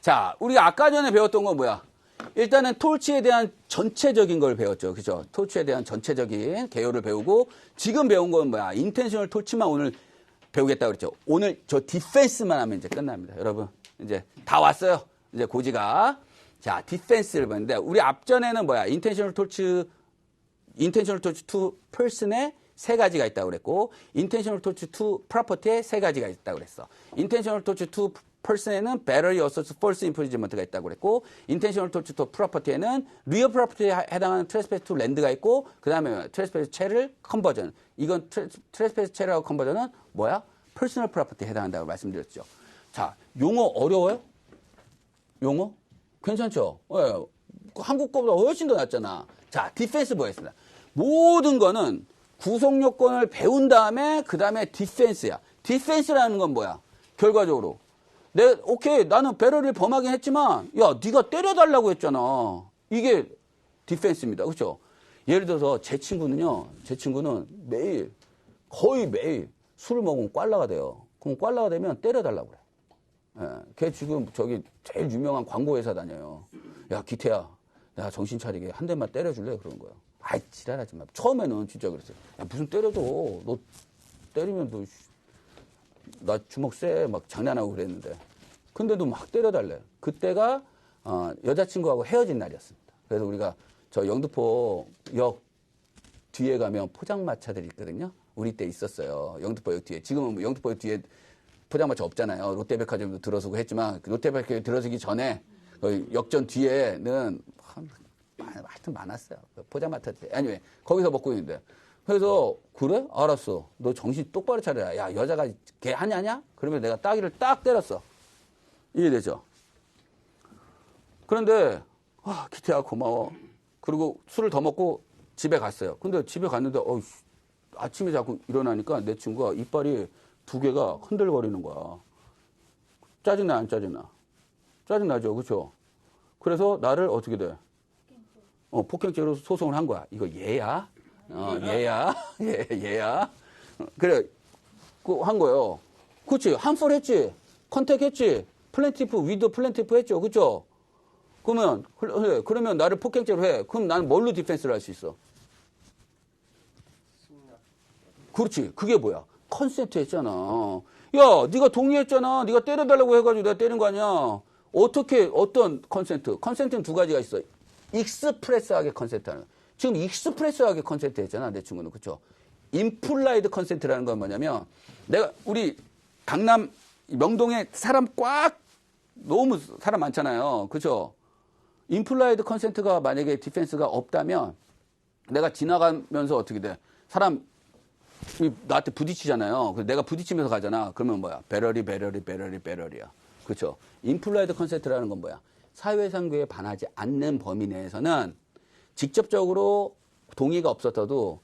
자, 우리가 아까 전에 배웠던 건 뭐야? 일단은 톨치에 대한 전체적인 걸 배웠죠. 그죠? 톨치에 대한 전체적인 개요를 배우고 지금 배운 건 뭐야? 인텐셔널 톨치만 오늘 배우겠다 그랬죠. 오늘 저 디펜스만 하면 이제 끝납니다. 여러분. 이제 다 왔어요. 이제 고지가. 자, 디펜스를 봤는데 우리 앞전에는 뭐야? 인텐셔널 톨치 인텐셔널 토치 투 person의 세 가지가 있다고 그랬고 인텐셔널 토치 투 property에 세 가지가 있다고 그랬어. 인텐셔널 토치 투 person에는 battery assault false infringement가 있다고 그랬고 인텐셔널 토치 투 property에는 real property에 해당하는 trespass to land가 있고 그다음에 trespass 채를 conversion. 이건 trespass 채라고 conversion은 뭐야? personal property에 해당한다고 말씀드렸죠. 자, 용어 어려워요? 용어? 괜찮죠? 예. 한국 거보다 훨씬 더 낫잖아. 자, 디펜스 보겠습니다. 모든 거는 구성 요건을 배운 다음에 그 다음에 디펜스야. 디펜스라는 건 뭐야? 결과적으로 내 오케이 나는 배럴을 범하긴 했지만 야 네가 때려달라고 했잖아. 이게 디펜스입니다. 그렇죠? 예를 들어서 제 친구는요. 제 친구는 매일 거의 매일 술을 먹으면 꽐라가 돼요. 그럼 꽐라가 되면 때려달라고 그래. 예, 걔 지금 저기 제일 유명한 광고 회사 다녀요. 야, 기태야. 야, 정신 차리게 한 대만 때려줄래? 그런 거야. 아이, 지랄하지 마. 처음에는 진짜 그랬어요. 야, 무슨 때려도 너 때리면 너, 씨, 나 주먹 쎄. 막 장난하고 그랬는데. 근데도 막 때려달래. 그때가, 어, 여자친구하고 헤어진 날이었습니다. 그래서 우리가 저 영등포 역 뒤에 가면 포장마차들이 있거든요. 우리 때 있었어요. 영등포역 뒤에. 지금은 뭐 영등포역 뒤에 포장마차 없잖아요. 롯데백화점도 들어서고 했지만 그 롯데백화점 들어서기 전에 그 역전 뒤에는 한- 하여튼 많았어요. 그 포장마차 때. 아니 왜 거기서 먹고 있는데. 그래서 그래? 알았어. 너 정신 똑바로 차려라. 야 여자가 걔 하냐냐? 그러면 내가 따기를 딱 때렸어. 이해되죠? 그런데 아 기태야 고마워. 그리고 술을 더 먹고 집에 갔어요. 근데 집에 갔는데 어 아침에 자꾸 일어나니까 내 친구가 이빨이 두 개가 흔들거리는 거야. 짜증나 안 짜증나? 짜증나죠, 그렇죠? 그래서 나를 어떻게 돼? 어, 폭행죄로 소송을 한 거야. 이거 얘야? 어, 얘야? 얘, 얘야? 어, 그래, 그, 한 거예요. 그치, 한for 했지? 컨택 했지? 플랜티프, 위드 플랜티프 했죠, 그쵸? 그러면, 그러면 나를 폭행죄로 해. 그럼 나는 뭘로 디펜스를 할 수 있어? 그렇지. 그게 뭐야? 컨센트 했잖아. 야, 네가 동의했잖아. 네가 때려달라고 해가지고 내가 때린 거 아니야. 어떻게 어떤 컨센트? 컨센트는 두 가지가 있어. 익스프레스하게 컨센트하는. 지금 익스프레스하게 컨센트 했잖아. 내 친구는 그렇죠. 인플라이드 컨센트라는 건 뭐냐면 내가 우리 강남 명동에 사람 꽉 너무 사람 많잖아요. 그렇죠. 인플라이드 컨센트가 만약에 디펜스가 없다면 내가 지나가면서 어떻게 돼? 사람 이 나한테 부딪히잖아요. 내가 부딪히면서 가잖아. 그러면 뭐야? 배럴이 배럴이 배럴이 배럴이야. 그렇죠? 인플라이드 컨센트라는 건 뭐야? 사회상규에 반하지 않는 범위 내에서는 직접적으로 동의가 없었어도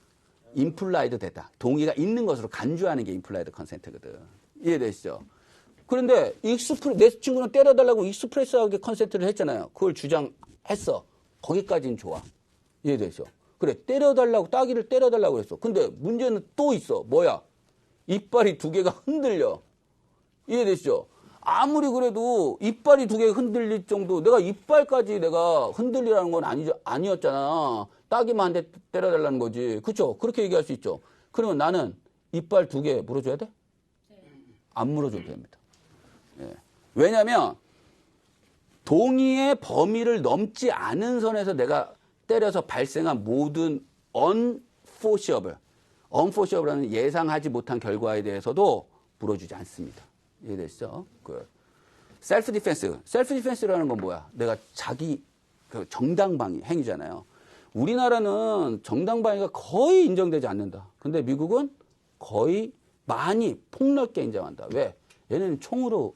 인플라이드 됐다. 동의가 있는 것으로 간주하는 게 인플라이드 컨센트거든. 이해되시죠? 그런데 익스프레 내 친구는 때려달라고 익스프레스하게 컨센트를 했잖아요. 그걸 주장했어. 거기까지는 좋아. 이해되죠? 그래 때려달라고 따기를 때려달라고 했어. 근데 문제는 또 있어. 뭐야? 이빨이 두 개가 흔들려. 이해되시죠? 아무리 그래도 이빨이 두 개 흔들릴 정도 내가 이빨까지 내가 흔들리라는 건 아니, 아니었잖아. 따기만 한 대 때려달라는 거지. 그쵸? 그렇게 얘기할 수 있죠. 그러면 나는 이빨 두 개 물어줘야 돼? 안 물어줘도 됩니다. 예. 왜냐면 동의의 범위를 넘지 않은 선에서 내가 때려서 발생한 모든 unforeseeable, unforeseeable라는 예상하지 못한 결과에 대해서도 물어주지 않습니다. 이해되시죠? 그 셀프 디펜스, 셀프 디펜스라는 건 뭐야? 내가 자기 그 정당방위 행위잖아요. 우리나라는 정당방위가 거의 인정되지 않는다. 근데 미국은 거의 많이 폭넓게 인정한다. 왜? 얘네는 총으로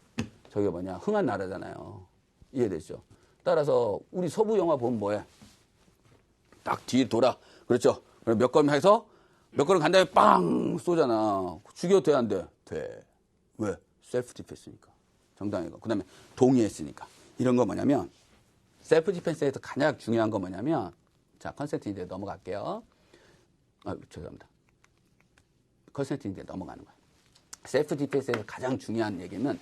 저게 뭐냐 흥한 나라잖아요. 이해되죠? 따라서 우리 서부 영화 보면 뭐해? 딱 뒤에 돌아. 그렇죠? 몇 걸음 해서 몇 걸음 간 다음에 빵 쏘잖아. 죽여도 돼, 안 돼? 돼. 왜? 셀프 디펜스니까. 정당이고. 그 다음에 동의했으니까. 이런 거 뭐냐면, 셀프 디펜스에서 가장 중요한 거 뭐냐면, 자, 컨센트 이제 넘어갈게요. 아, 죄송합니다. 컨센트 이제 넘어가는 거야. 셀프 디펜스에서 가장 중요한 얘기는,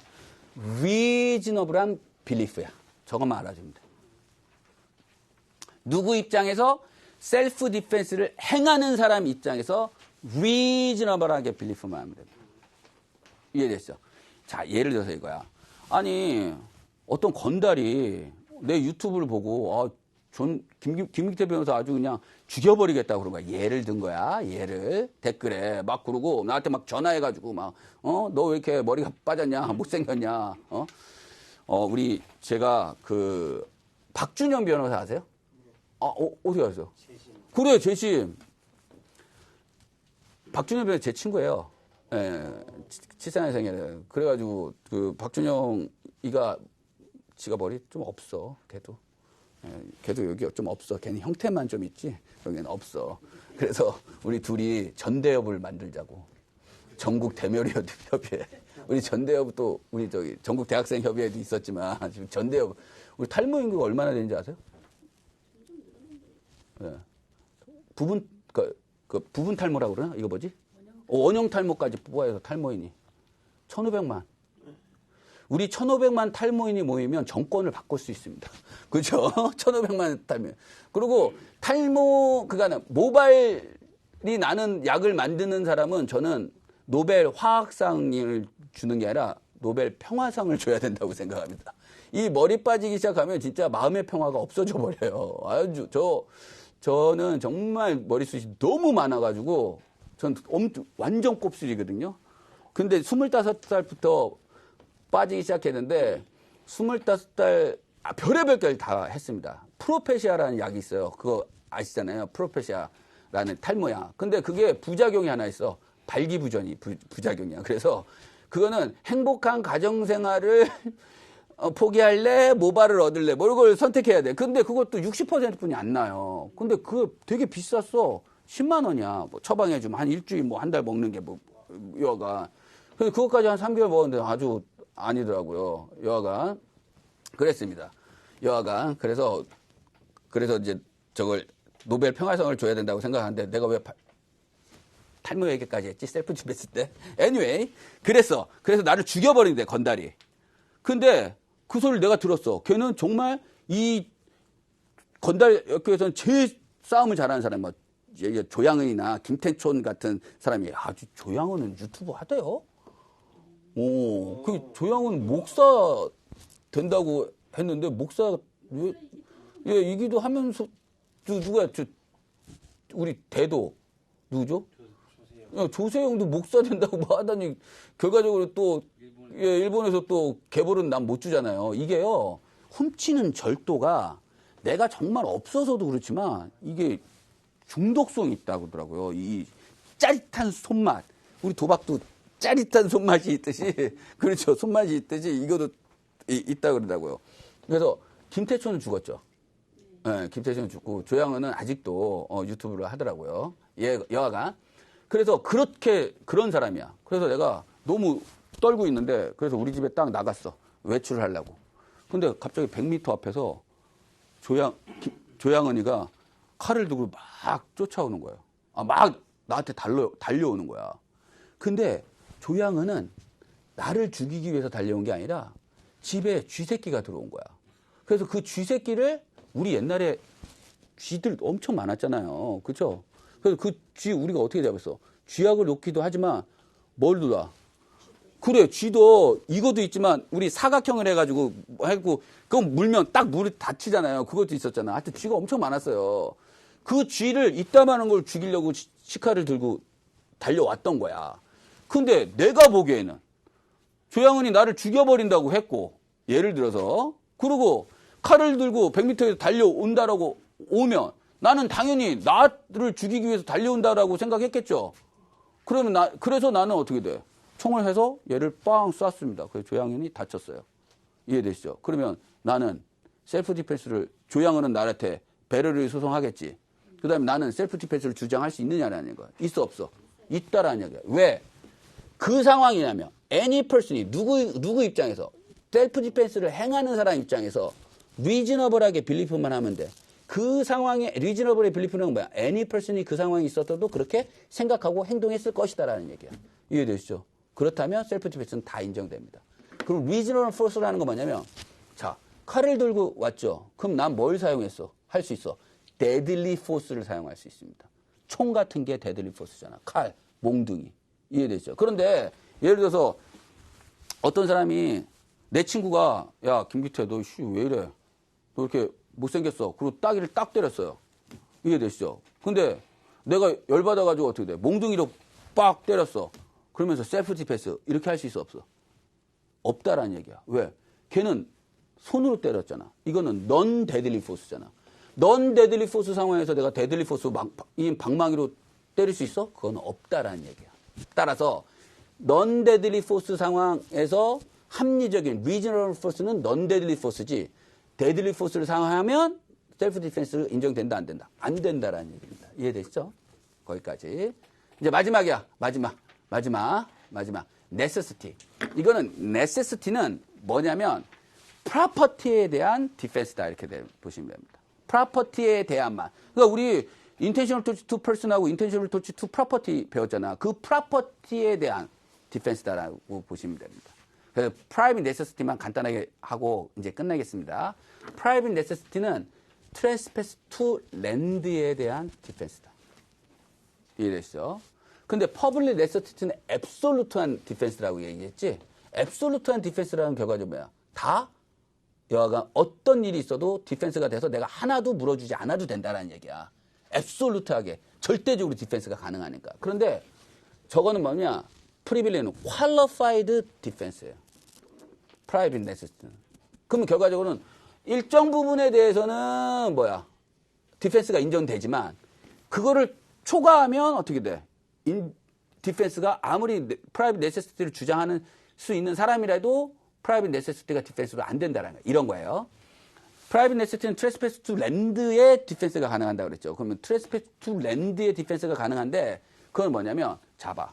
리즈너블한 belief야. 저것만 알아주면 돼. 누구 입장에서 셀프 디펜스를 행하는 사람 입장에서 reasonable하게 belief만 하면 됩니다. 이해됐어? 자, 예를 들어서 이거야. 아니, 어떤 건달이 내 유튜브를 보고, 아, 존, 김, 김익태 변호사 아주 그냥 죽여버리겠다고 그런 거야. 예를 든 거야. 예를. 댓글에 막 그러고, 나한테 막 전화해가지고, 막, 어, 너 왜 이렇게 머리가 빠졌냐? 못생겼냐? 어? 어, 우리, 제가 그, 박준영 변호사 아세요? 아, 어, 어디 가세요? 그래, 재심. 박준영 변호사 제 친구예요. 예, 치사한 생일에. 그래가지고, 그, 박준영 이가, 지가 머리 좀 없어, 걔도. 예, 걔도 여기 좀 없어. 걔는 형태만 좀 있지, 여기는 없어. 그래서 우리 둘이 전대협을 만들자고. 전국 대멸 협의회. 우리 전대협 또, 우리 저기, 전국 대학생 협의회도 있었지만, 지금 전대협, 우리 탈모 인구가 얼마나 되는지 아세요? 예. 부분, 그, 그 부분 탈모라고 그러나? 이거 뭐지? 어, 원형 탈모까지 뽑아서 탈모인이. 1,500만. 우리 1,500만 탈모인이 모이면 정권을 바꿀 수 있습니다. 그죠? 1,500만 탈모. 그리고 탈모, 그니까 모발이 나는 약을 만드는 사람은 저는 노벨 화학상을 주는 게 아니라 노벨 평화상을 줘야 된다고 생각합니다. 이 머리 빠지기 시작하면 진짜 마음의 평화가 없어져 버려요. 아주, 저, 저는 정말 머리숱이 너무 많아가지고 전 엄청 완전 곱슬이거든요. 근데 25살부터 빠지기 시작했는데 25살 아, 별의별 걸 다 했습니다. 프로페시아라는 약이 있어요. 그거 아시잖아요. 프로페시아라는 탈모약. 근데 그게 부작용이 하나 있어. 발기부전이 부, 부작용이야. 그래서 그거는 행복한 가정 생활을 어, 포기할래? 모발을 얻을래? 뭐 이걸 선택해야 돼. 근데 그것도 60%뿐이 안 나요. 근데 그거 되게 비쌌어. 10만 원이야. 뭐 처방해 주면 한 일주일 뭐 한 달 먹는 게 뭐, 여하가. 근데 그것까지 한 3개월 먹었는데 아주 아니더라고요. 여하가. 그랬습니다. 여하가. 그래서, 그래서 이제 저걸 노벨 평화상을 줘야 된다고 생각하는데 내가 왜 파- 탈모 얘기까지 했지? 셀프 집했을 때. anyway. 그랬어. 그래서 나를 죽여 버린대, 건달이. 근데 그 소리를 내가 들었어. 걔는 정말 이 건달 역교에서는 제일 싸움을 잘하는 사람, 뭐, 이제 조양은이나 김태촌 같은 사람이 아주 조양은은 유튜브 하대요. 오, 그 조양은 목사 된다고 했는데 목사 왜, 예, 이기도 하면서 누- 누가 저 우리 대도 누구죠? 야, 조세영 도 목사 된다고 뭐 하다니 결과적으로 또 예, 일본에서 또 개벌은 난 못 주잖아요. 이게요 훔치는 절도가 내가 정말 없어서도 그렇지만 이게 중독성이 있다고 그러더라고요. 이 짜릿한 손맛. 우리 도박도 짜릿한 손맛이 있듯이 그렇죠. 손맛이 있듯이 이것도 이- 있다 그러더라고요. 그래서 김태초는 죽었죠. 예, 김태천은 죽고 조양은은 아직도 어, 유튜브를 하더라고요. 얘 여하가 그래서 그렇게 그런 사람이야. 그래서 내가 너무 떨고 있는데 그래서 우리 집에 딱 나갔어 외출을 하려고. 근데 갑자기 100m 앞에서 조양 김- 조양은이가 칼을 들고 막 쫓아오는 거예요. 아, 막 나한테 달려 달려오는 거야. 근데 조양은은 나를 죽이기 위해서 달려온 게 아니라 집에 쥐새끼가 들어온 거야. 그래서 그 쥐새끼를 우리 옛날에 쥐들 엄청 많았잖아요. 그죠? 그래서 그 쥐 우리가 어떻게 잡았어? 쥐약을 놓기도 하지만 뭘 놔? 그래, 쥐도 이것도 있지만 우리 사각형을 해가지고 했고 그건 물면 딱 물이 닫히잖아요. 그것도 있었잖아. 하여튼 쥐가 엄청 많았어요. 그 쥐를 이따만한 걸 죽이려고 시- 시카를 들고 달려왔던 거야. 근데 내가 보기에는 조양은이 나를 죽여버린다고 했고, 예를 들어서, 그리고 칼을 들고 100m에서 달려온다라고 오면 나는 당연히 나를 죽이기 위해서 달려온다라고 생각했겠죠. 그러면 나, 그래서 나는 어떻게 돼? 총을 해서 얘를 빵 쐈습니다. 그래서 조양은이 다쳤어요. 이해되시죠? 그러면 나는 셀프 디펜스를, 조양은은 나한테 배려를 소송하겠지. 그 다음에 나는 셀프 디펜스를 주장할 수 있느냐라는 거야. 있어, 없어? 있다라는 얘기야. 왜? 그 상황이냐면 any person이 누구 누구 입장에서 셀프 디펜스를 행하는 사람 입장에서 리즈너블하게 빌리프만 하면 돼. 그 상황에 리즈너블의 빌리프는 뭐야? any person이 그 상황이 있었어도 그렇게 생각하고 행동했을 것이다라는 얘기야. 이해되시죠? 그렇다면 셀프 디펜스는 다 인정됩니다. 그럼 리즈너블 포스라는 건 뭐냐면 자 칼을 들고 왔죠. 그럼 난 뭘 사용했어? 할 수 있어. 데들리 포스를 사용할 수 있습니다. 총 같은 게 데들리 포스잖아. 칼, 몽둥이. 이해되죠? 그런데 예를 들어서 어떤 사람이 내 친구가 야 김기태 너왜 이래? 너 이렇게 못생겼어. 그리고 따기를 딱 때렸어요. 이해되시죠? 근데 내가 열받아가지고 어떻게 돼? 몽둥이로 빡 때렸어. 그러면서 셀프 디펜스 이렇게 할 수 있어 없어? 없다라는 얘기야. 왜? 걔는 손으로 때렸잖아. 이거는 넌 데들리 포스잖아. 넌 데들리 포스 상황에서 내가 데들리 포스 방망이로 때릴 수 있어? 그건 없다라는 얘기야. 따라서 넌 데들리 포스 상황에서 합리적인 리저널 포스는 넌 데들리 포스지 데들리 포스를 상황하면 셀프 디펜스 인정된다 안 된다? 안 된다라는 얘기입니다. 이해되시죠? 거기까지. 이제 마지막이야. 마지막. 마지막. 마지막. necessity. 이거는 necessity는 뭐냐면 프로퍼티에 대한 디펜스다 이렇게 돼- 보시면 됩니다. 프로퍼티에 대한만. 그러니까 우리 intentional touch to person하고 intentional touch to property 배웠잖아. 그 프로퍼티에 대한 디펜스다라고 보시면 됩니다. 그래서 private necessity만 간단하게 하고 이제 끝내겠습니다. private necessity는 trespass to land에 대한 디펜스다. 이해되시죠? 근데 퍼블릭 네서티티는 앱솔루트한 디펜스라고 얘기했지. 앱솔루트한 디펜스라는 결과는 뭐야? 다 여하간 어떤 일이 있어도 디펜스가 돼서 내가 하나도 물어주지 않아도 된다라는 얘기야. 앱솔루트하게 절대적으로 디펜스가 가능하니까. 그런데 저거는 뭐냐? 프리빌리는 퀄러파이드 디펜스예요. 프라이빗 네서티는. 그러면 결과적으로는 일정 부분에 대해서는 뭐야? 디펜스가 인정되지만 그거를 초과하면 어떻게 돼? 인, 디펜스가 아무리 프라이빗 네세시티를 주장하는 수 있는 사람이라도 프라이빗 네세시티가 디펜스로 안 된다라는 거예요. 이런 거예요. 프라이빗 네세시티는 트레스페스 투 랜드의 디펜스가 가능한다고 그랬죠. 그러면 트레스페스 투 랜드의 디펜스가 가능한데 그건 뭐냐면 잡아.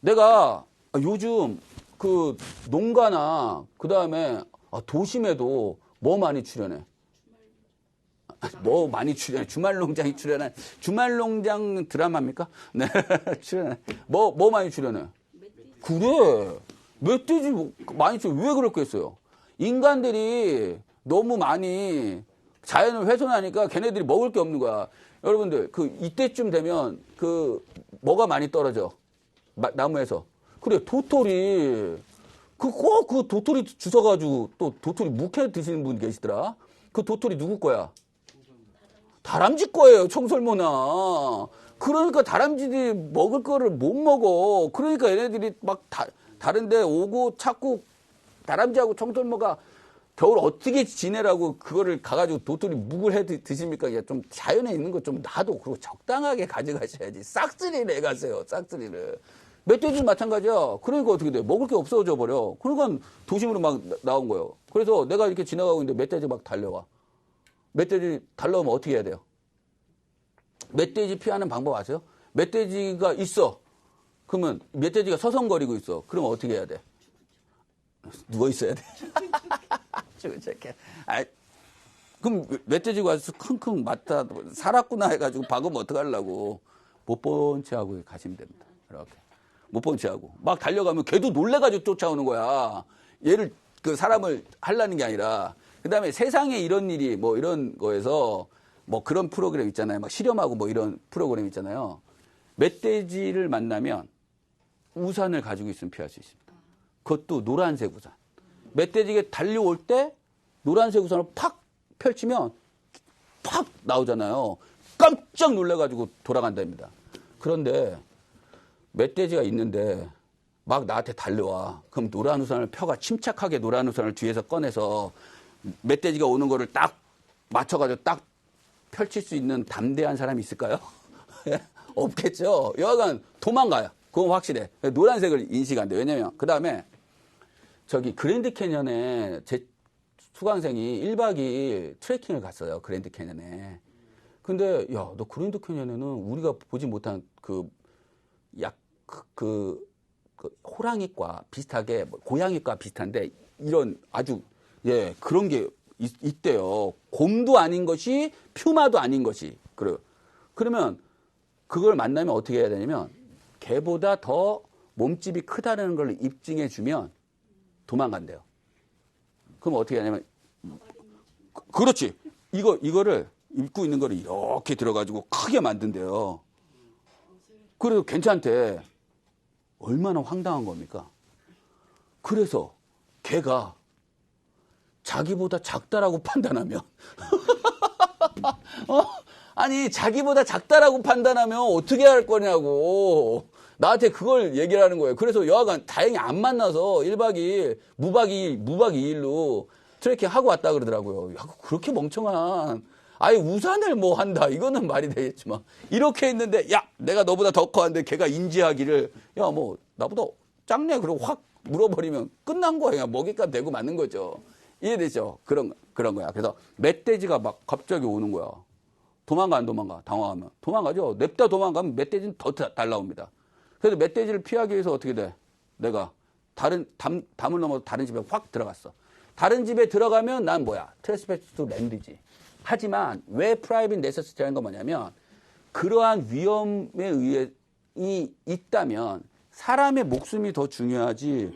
내가 요즘 그 농가나 그 다음에 도심에도 뭐 많이 출연해? 뭐 많이 출연해. 주말농장이 출연한 주말농장 드라마입니까? 네, 출연해. 뭐, 뭐 많이 출연해? 그래. 멧돼지 뭐 많이 출연. 왜 그렇겠어요? 인간들이 너무 많이 자연을 훼손하니까 걔네들이 먹을 게 없는 거야. 여러분들, 그 이때쯤 되면 그 뭐가 많이 떨어져. 마- 나무에서. 그래, 도토리. 그 꼭 그 도토리 주워가지고 또 도토리 묵혀 드시는 분 계시더라. 그 도토리 누구 거야? 다람쥐 거예요, 청설모나. 그러니까 다람쥐들이 먹을 거를 못 먹어. 그러니까 얘네들이 막 다, 다른데 오고 찾고 다람쥐하고 청설모가 겨울 어떻게 지내라고 그거를 가가지고 도토리 묵을 해 드- 드십니까? 좀 자연에 있는 거좀 놔도 그리고 적당하게 가져가셔야지. 싹쓸이를 해가세요, 싹쓸이를. 멧돼지는 마찬가지야. 그러니까 어떻게 돼? 먹을 게 없어져 버려. 그러니까 도심으로 막 나- 나온 거예요. 그래서 내가 이렇게 지나가고 있는데 멧돼지 막 달려와. 멧돼지 달려오면 어떻게 해야 돼요? 멧돼지 피하는 방법 아세요? 멧돼지가 있어. 그러면 멧돼지가 서성거리고 있어. 그럼 어떻게 해야 돼? 누워 있어야 돼. 저거 저렇게. 아, 그럼 멧돼지가 와서 킁킁 맞다 살았구나 해가지고 박으면 어떡하려고 못 본 채 하고 가시면 됩니다. 이렇게 못 본 채 하고 막 달려가면 걔도 놀래가지고 쫓아오는 거야. 얘를 그 사람을 하려는 게 아니라 그다음에 세상에 이런 일이 뭐 이런 거에서 뭐 그런 프로그램 있잖아요. 막 실험하고 뭐 이런 프로그램 있잖아요. 멧돼지를 만나면 우산을 가지고 있으면 피할 수 있습니다. 그것도 노란색 우산. 멧돼지가 달려올 때 노란색 우산을 팍 펼치면 팍 나오잖아요. 깜짝 놀래가지고 돌아간답니다. 그런데 멧돼지가 있는데 막 나한테 달려와. 그럼 노란 우산을 펴가 침착하게 노란 우산을 뒤에서 꺼내서 멧돼지가 오는 거를 딱 맞춰가지고 딱 펼칠 수 있는 담대한 사람이 있을까요? 없겠죠. 여하간 도망가요. 그건 확실해. 노란색을 인식 안 돼. 왜냐면 그 다음에 저기 그랜드 캐년에 제 수강생이 1박 2일 트레킹을 갔어요. 그랜드 캐년에. 근데 야, 너 그랜드 캐년에는 우리가 보지 못한 그 약 그그 호랑이과 비슷하게 뭐 고양이과 비슷한데 이런 아주 예 그런 게 있, 대요 곰도 아닌 것이 퓨마도 아닌 것이 그래 그러면 그걸 만나면 어떻게 해야 되냐면 개보다 더 몸집이 크다는 걸 입증해 주면 도망간대요. 그럼 어떻게 하냐면 그렇지. 이거 이거를 입고 있는 거를 이렇게 들어가지고 크게 만든대요. 그래도 괜찮대. 얼마나 황당한 겁니까? 그래서 걔가 자기보다 작다라고 판단하면 어? 아니 자기보다 작다라고 판단하면 어떻게 할 거냐고 나한테 그걸 얘기를 하는 거예요. 그래서 여하간 다행히 안 만나서 1박 2일 무박 2일 무박 2일로 트레킹 하고 왔다 그러더라고요. 야, 그렇게 멍청한. 아예 우산을 뭐 한다. 이거는 말이 되겠지만. 이렇게 했는데 야 내가 너보다 더 커한데 걔가 인지하기를. 야 뭐 나보다 작네. 그러고 확 물어버리면 끝난 거야 먹잇감 대고 맞는 거죠. 이해되죠? 그런 그런 거야. 그래서 멧돼지가 막 갑자기 오는 거야. 도망가 안 도망가? 당황하면. 도망가죠. 냅다 도망가면 멧돼지는 더 다- 달라옵니다 그래서 멧돼지를 피하기 위해서 어떻게 돼? 내가 다른 담, 담을 넘어서 다른 집에 확 들어갔어. 다른 집에 들어가면 난 뭐야? 트레스패스 투 랜드지. 하지만 왜 프라이빗 네세시티라는 건 뭐냐면 그러한 위험에 의해 이 있다면 사람의 목숨이 더 중요하지.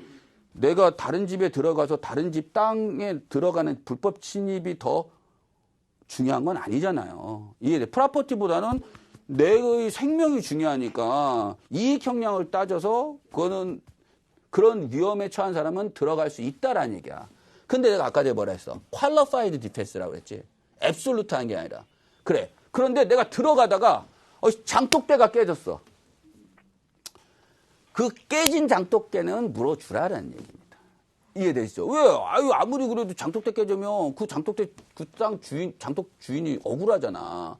내가 다른 집에 들어가서 다른 집 땅에 들어가는 불법 침입이 더 중요한 건 아니잖아요. 이해 프라퍼티보다는 내의 생명이 중요하니까 이익 형량을 따져서 그거는 그런 위험에 처한 사람은 들어갈 수 있다라는 얘기야. 근데 내가 아까 전에 뭐라 했어? 퀄러파이드 디펜스라고 그랬지. 앱솔루트한 게 아니라. 그래. 그런데 내가 들어가다가 어, 장독대가 깨졌어. 그 깨진 장독대는 물어주라는 얘기입니다. 이해되시죠? 왜? 아유, 아무리 그래도 장독대 깨지면 그 장독대 그 땅 주인, 장독 주인이 억울하잖아.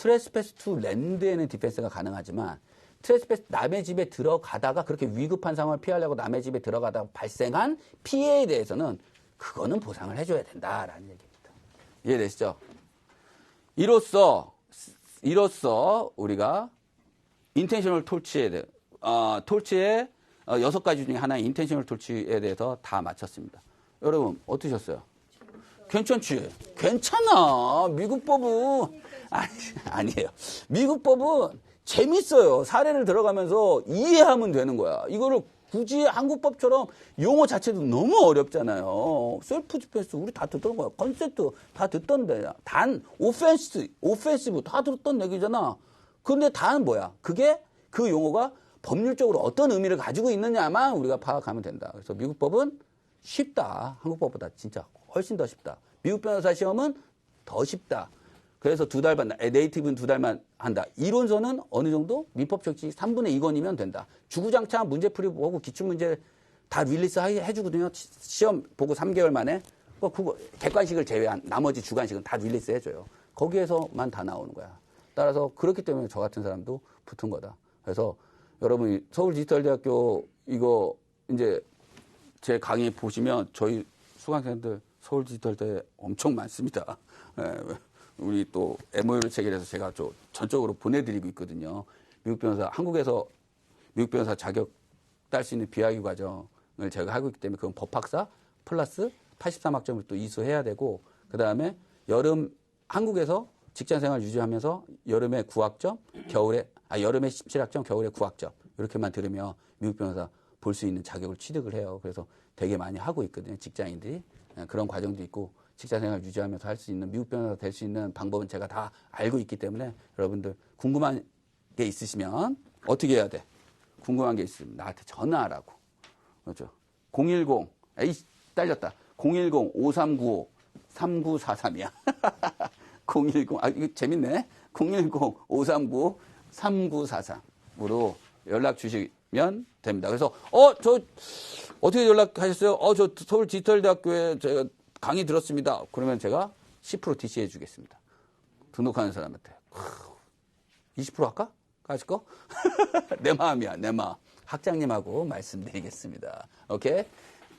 트레스패스 투 랜드에는 디펜스가 가능하지만 트레스패스 남의 집에 들어가다가 그렇게 위급한 상황을 피하려고 남의 집에 들어가다가 발생한 피해에 대해서는 그거는 보상을 해줘야 된다라는 얘기입니다. 이해되시죠? 이로써 이로써 우리가 인텐셔널 톨치에 대해 어, 톨치의 어, 여섯 가지 중에 하나인 인텐셔널 톨치에 대해서 다 마쳤습니다. 여러분 어떠셨어요? 괜찮지? 괜찮아. 미국 법은 아니 아니에요. 미국 법은 재밌어요. 사례를 들어가면서 이해하면 되는 거야. 이거를 굳이 한국 법처럼 용어 자체도 너무 어렵잖아요. 셀프 디펜스 우리 다 듣던 거야. 컨셉트 다 듣던데. 단 오펜스, 오펜시브 다 듣던 얘기잖아. 근데 단 뭐야? 그게 그 용어가 법률적으로 어떤 의미를 가지고 있느냐만 우리가 파악하면 된다. 그래서 미국 법은 쉽다. 한국 법보다 진짜 훨씬 더 쉽다. 미국 변호사 시험은 더 쉽다. 그래서 두 달만, 네이티브는 두 달만 한다. 이론서는 어느 정도 민법적지 3분의 2권이면 된다. 주구장창 문제풀이 보고 기출문제 다 릴리스 하- 해주거든요. 시- 시험 보고 3개월 만에. 그 그거 객관식을 제외한 나머지 주관식은 다 릴리스 해줘요. 거기에서만 다 나오는 거야. 따라서 그렇기 때문에 저 같은 사람도 붙은 거다. 그래서 여러분 서울 디지털대학교 이거 이제 제 강의 보시면 저희 수강생들 서울 디지털대 엄청 많습니다. 예, 우리 또 MOU를 체결해서 제가 저 전적으로 보내드리고 있거든요. 미국 변호사 한국에서 미국 변호사 자격 딸 수 있는 비하기 과정을 제가 하고 있기 때문에 그건 법학사 플러스 83학점을 또 이수해야 되고 그 다음에 여름 한국에서 직장생활 유지하면서 여름에 9학점, 겨울에 아 여름에 17학점, 겨울에 9학점 이렇게만 들으면 미국 변호사 볼 수 있는 자격을 취득을 해요. 그래서 되게 많이 하고 있거든요. 직장인들이 예, 그런 과정도 있고 직장생활 유지하면서 할 수 있는 미국 변호사 될 수 있는 방법은 제가 다 알고 있기 때문에 여러분들 궁금한 게 있으시면 어떻게 해야 돼? 궁금한 게 있으면 나한테 전화하라고. 그렇죠? 010, 에이, 딸렸다. 010-5395-3943이야. 010, 아, 이거 재밌네. 010-539-3943으로 연락 주시면 됩니다. 그래서, 어, 저, 어떻게 연락하셨어요? 어, 저 서울 디지털 대학교에 제가 강의 들었습니다. 그러면 제가 10% DC 해 주겠습니다. 등록하는 사람한테. 20% 할까? 까짓 거? 내 마음이야, 내 마음. 학장님하고 말씀드리겠습니다. 오케이?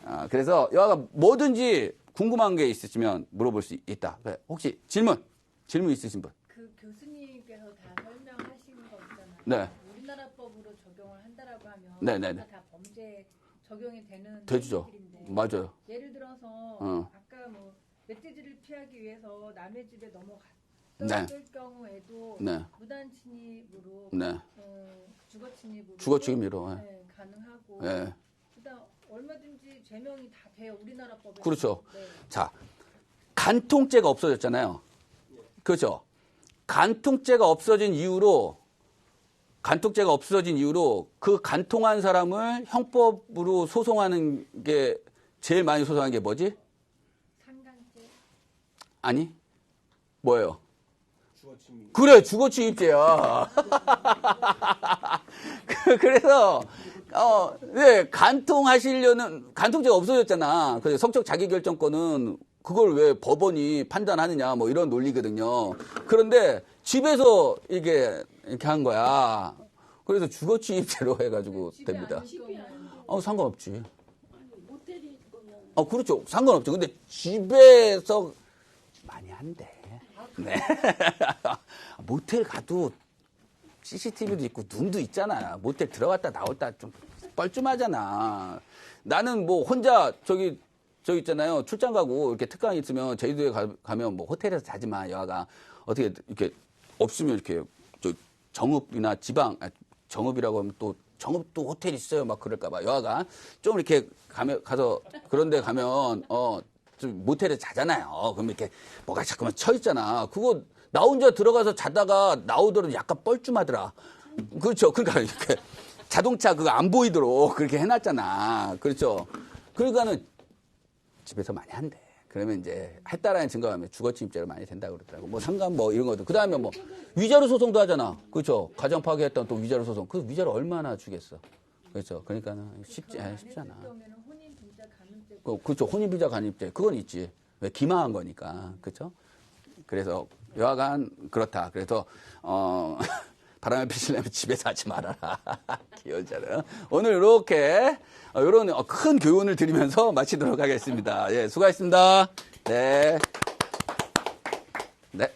아, 그래서 여하가 뭐든지 궁금한 게 있으시면 물어볼 수 있다. 그래, 혹시 질문? 질문 있으신 분? 그 교수님께서 다 설명하신 거 있잖아요. 네. 우리나라 법으로 적용을 한다라고 하면 네, 네, 네. 다 범죄 적용이 되는 되죠. 맞아요. 예를 들어서 어. 아까 뭐 멧돼지를 피하기 위해서 남의 집에 네. 넘어갔을 경우에도 네. 무단 침입으로 네. 어, 주거 침입으로 주거 침입으로, 예. 네, 가능하고 예. 그다음 얼마든지 제명이 다 돼요 우리나라 법에 그렇죠. 네. 자, 간통죄가 없어졌잖아요. 그렇죠? 간통죄가 없어진 이후로 간통죄가 없어진 이후로 그 간통한 사람을 형법으로 소송하는 게 제일 많이 소송한 게 뭐지? 아니 뭐예요? 그래 주거침입죄야. 그- 그래서 어, 네, 간통하시려는 간통죄가 없어졌잖아. 그래서 성적 자기결정권은 그걸 왜 법원이 판단하느냐 뭐 이런 논리거든요. 그런데 집에서 이게 이렇게 한 거야. 그래서 주거침입죄로 해가지고 집에 됩니다. 어 상관없지. 어, 그렇죠. 상관없죠. 근데 집에서 많이 한대. 네. 모텔 가도 CCTV도 있고 눈도 있잖아. 모텔 들어갔다 때좀 뻘쭘하잖아. 나는 뭐 혼자 저기 저기 있잖아요. 출장 가고 이렇게 특강 있으면 제주도에 가, 가면 뭐 호텔에서 자지 마. 여아가 어떻게 이렇게 없으면 이렇게 저 정읍이나 지방 아, 정읍이라고 하면 또 정읍도 호텔 있어요. 막 그럴까 봐. 여아가 좀 이렇게 가면 가서 그런데 가면 어 좀 모텔에 자잖아요. 그럼 이렇게 뭐가 자꾸만 쳐 있잖아. 그거 나 혼자 들어가서 자다가 나오더라도 약간 뻘쭘하더라. 그렇죠. 그러니까 이렇게 자동차 그거 안 보이도록 그렇게 해놨잖아. 그렇죠. 그러니까는 집에서 많이 한대. 그러면 이제 했다라는 증거가 하면 주거침입죄로 많이 된다고 그러더라고. 뭐 상관 뭐 이런 것도. 그 다음에 뭐 위자료 소송도 하잖아. 그렇죠. 가정 파괴했던 또 위자료 소송. 그 위자료 얼마나 주겠어. 그렇죠. 그러니까는 쉽지, 아, 쉽지 않아. 그, 그렇죠. 혼인비자 간입죄. 그건 있지. 왜 기망한 거니까. 그렇죠? 그래서 여하간 그렇다. 그래서 어 바람을 피시려면 집에서 하지 말아라. 귀여우잖아요. 오늘 이렇게 이런 큰 교훈을 드리면서 마치도록 하겠습니다. 예, 수고하셨습니다. 네. 네.